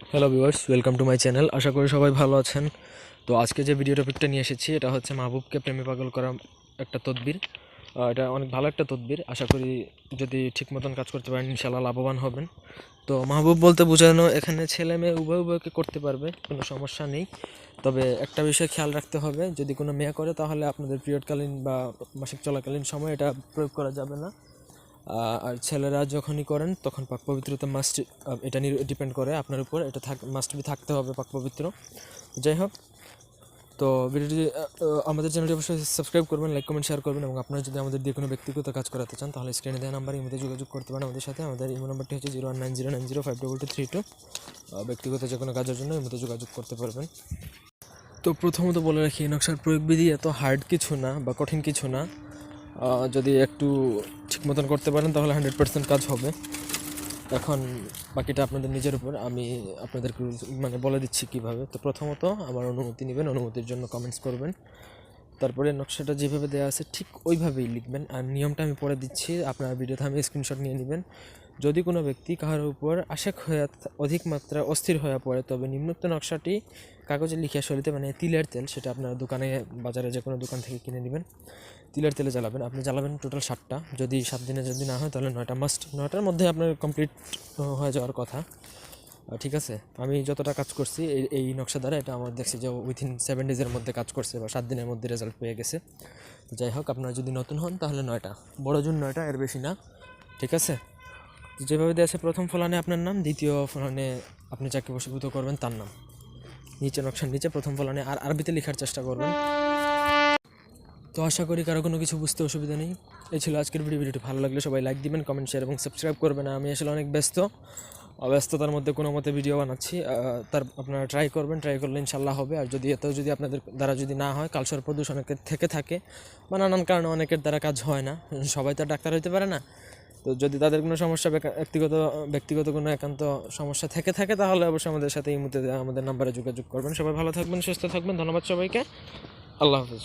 Hello viewers welcome to my channel আশা করি সবাই ভালো আছেন। তো আজকে যে ভিডিও টপিকটা নিয়ে এসেছি, এটা হচ্ছে মাহবুবকে প্রেমে পাগল করা একটা তদবির। এটা অনেক ভালো একটা তদবির। আশা করি যদি ঠিক মতন কাজ করতে পারেন ইনশাল্লাহ লাভবান হবেন। তো মাহবুব বলতে বোঝানো, এখানে ছেলে মেয়ে উভয় উভয়কে করতে পারবে, কোনো সমস্যা নেই। তবে একটা বিষয় খেয়াল রাখতে হবে, যদি কোনো মেয়ে করে, তাহলে আপনাদের পিরিয়ডকালীন বা মাসিক চলাকালীন সময় এটা প্রয়োগ করা যাবে না। আর ছেলেরা যখনই করেন, তখন পাক পবিত্রতা মাস্ট এটা ডিপেন্ড করে আপনার উপর। এটা থাক মাস্ট বি থাকতে হবে পাক পবিত্র। যাই হোক, তো ভিডিওটি আমাদের চ্যানেলটি অবশ্যই সাবস্ক্রাইব করবেন লাইক কমেন্ট শেয়ার করবেন, এবং আপনারা যদি আমাদের দিয়ে কোনো ব্যক্তিগত কাজ করাতে চান, তাহলে স্ক্রিনে দেওয়া নাম্বার ইমেতে যোগাযোগ করতে পারেন আমাদের সাথে। আমাদের ইমো নাম্বারটি হচ্ছে zero one nine zero nine zero five double two three two ব্যক্তিগত যে কোনো কাজের জন্য ইমেতে যোগাযোগ করতে পারবেন। তো প্রথমত বলে রাখি, নকশার প্রয়োগবিধি এত হার্ড কিছু না বা কঠিন কিছু না। যদি একটু ঠিক মতন করতে পারেন, তাহলে হান্ড্রেড পার্সেন্ট কাজ হবে। এখন বাকিটা আপনাদের নিজের উপর, আমি আপনাদেরকে মানে বলে দিচ্ছি কীভাবে। তো প্রথমত আমার অনুমতি নেবেন, অনুমতির জন্য কমেন্টস করবেন। তারপরে নকশাটা যেভাবে দেওয়া আছে ঠিক ওইভাবেই লিখবেন। আর নিয়মটা আমি পরে দিচ্ছি, আপনার ভিডিওতে আমি স্ক্রিনশট নিয়ে নেবেন। যদি কোনো ব্যক্তি কাহার উপর আশেক থা- অধিক মাত্রা অস্থির হয়ে পড়ে, তবে নিম্নোক্ত নকশাটি কাগজে লিখিয়া সরিতে মানে তিলের তেল, সেটা আপনার দোকানে, বাজারে যে কোনো দোকান থেকে কিনে নেবেন, তিলের তেলে জ্বালাবেন। আপনি জ্বালাবেন টোটাল সাতটা। যদি সাত দিনে যদি না হয়, তাহলে নয়টা মাস্ট নয়টার মধ্যে আপনার কমপ্লিট হয়ে যাওয়ার কথা। ঠিক আছে? আমি যতটা কাজ করছি, এই এই নকশা দ্বারা এটা আমার দেখছি যে উইথিন সেভেন ডেজের মধ্যে কাজ করছে বা সাত দিনের মধ্যে রেজাল্ট পেয়ে গেছে। যাই হোক, আপনারা যদি নতুন হন, তাহলে নয়টা। বড় জুন নয়টা, এর বেশি না। ঠিক আছে? তো যেভাবে দেওয়া আছে প্রথম ফলানে আপনার নাম, দ্বিতীয় ফলানে আপনি যাকে বসীভূত করবেন তার নাম। নিচে নকশার নিচে প্রথম ফলানে আর আরবিতে লেখার চেষ্টা করবেন। তো আশা করি কারও কোনো কিছু বুঝতে অসুবিধা নেই। এই ছিল আজকের ভিডিও। ভিডিওটি ভালো লাগলে সবাই লাইক দিবেন কমেন্ট শেয়ার এবং সাবস্ক্রাইব করবেন। আমি আসলে অনেক ব্যস্ত ব্যস্ততার মধ্যে কোনো মতে ভিডিও বানাচ্ছি। তার আপনারা ট্রাই করবেন ট্রাই করলে ইনশাল্লাহ হবে। আর যদি এতেও যদি আপনাদের দ্বারা যদি না হয় কালসর প্রদূষণ অনেকের থেকে থাকে, বা নানান কারণে অনেকের দ্বারা কাজ হয় না। সবাই তো ডাক্তার হইতে পারে না। তো যদি তাদের কোনো সমস্যা ব্যক্তিগত ব্যক্তিগত কোনো একান্ত সমস্যা থেকে থাকে, তাহলে অবশ্যই আমাদের সাথে এই মুহূর্তে আমাদের নাম্বারে যোগাযোগ করবেন। সবাই ভালো থাকবেন, সুস্থ থাকবেন। ধন্যবাদ সবাইকে। আল্লাহ হাফিজ।